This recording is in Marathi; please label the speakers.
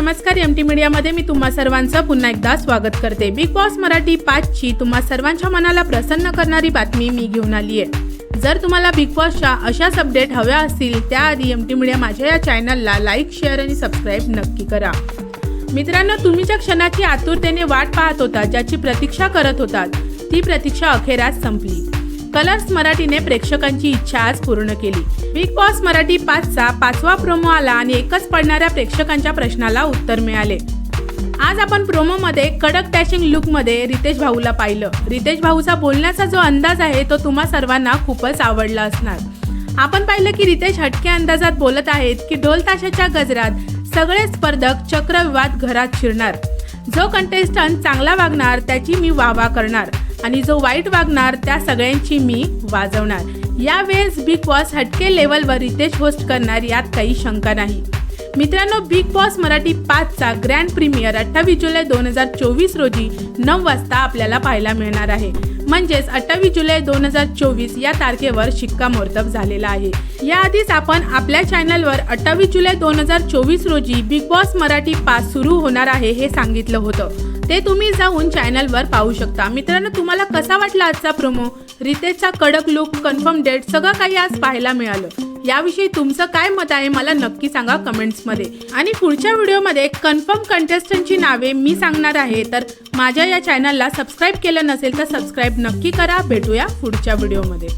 Speaker 1: नमस्कार एम टी मीडियामध्ये मी तुम्हा सर्वांचं पुन्हा एकदा स्वागत करते. बिग बॉस मराठी पाचची तुम्हा सर्वांच्या मनाला प्रसन्न करणारी बातमी मी घेऊन आली आहे. जर तुम्हाला बिग बॉसच्या अशाच अपडेट हव्या असतील त्याआधी एम टी मीडिया माझ्या या चॅनलला लाईक शेअर आणि सबस्क्राईब नक्की करा. मित्रांनो तुम्ही ज्या क्षणाची आतुरतेने वाट पाहत होता ज्याची प्रतीक्षा करत होतात ती प्रतीक्षा अखेरास संपली. कलर्स मराठीने प्रेक्षकांची इच्छा आज पूर्ण केली. बिग बॉस मराठी पाचचा पाचवा प्रोमो आला आणि एकच पडणाऱ्या प्रेक्षकांच्या प्रश्नाला उत्तर मिळाले. आज आपण प्रोमोमध्ये कडक टॅशिंग लुकमध्ये रितेश भाऊला पाहिलं. रितेश भाऊचा बोलण्याचा जो अंदाज आहे तो तुम्हा सर्वांना खूपच आवडला असणार. आपण पाहिलं की रितेश हटके अंदाजात बोलत आहेत की ढोल ताशाच्या गजरात सगळे स्पर्धक चक्रविवाद घरात शिरणार. जो कंटेस्टंट चांगला वागणार त्याची मी वाह करणार. आणि जो वाईट वागणार त्या सगळ्यांची मी वाजवणार. यावेळेस बिग बॉस हटके लेवलवर रितेश होस्ट करणार यात काही शंका नाही. मित्रांनो बिग बॉस मराठी पाचचा ग्रँड प्रीमियर अठ्ठावीस जुलै दोन हजार चोवीस रोजी नऊ वाजता आपल्याला पाहायला मिळणार आहे. म्हणजेच अठ्ठावीस जुलै दोन हजार चोवीस या तारखेवर शिक्कामोर्तब झालेला आहे. याआधीच आपण आपल्या चॅनलवर अठ्ठावीस जुलै दोन हजार चोवीस रोजी बिग बॉस मराठी पाच सुरू होणार आहे हे सांगितलं होतं. ते तुम्ही जाऊन चॅनलवर पाहू शकता. मित्रांनो तुम्हाला कसा वाटला आजचा प्रोमो रितेशचा कडक लुक कन्फर्म डेट सगळं काही आज पाहायला मिळालं. याविषयी तुमचं काय मत आहे मला नक्की सांगा कमेंट्समध्ये आणि पुढच्या व्हिडिओमध्ये कन्फर्म कंटेस्टंटची नावे मी सांगणार आहे. तर माझ्या या चॅनलला सबस्क्राईब केलं नसेल तर सबस्क्राईब नक्की करा. भेटूया पुढच्या व्हिडिओमध्ये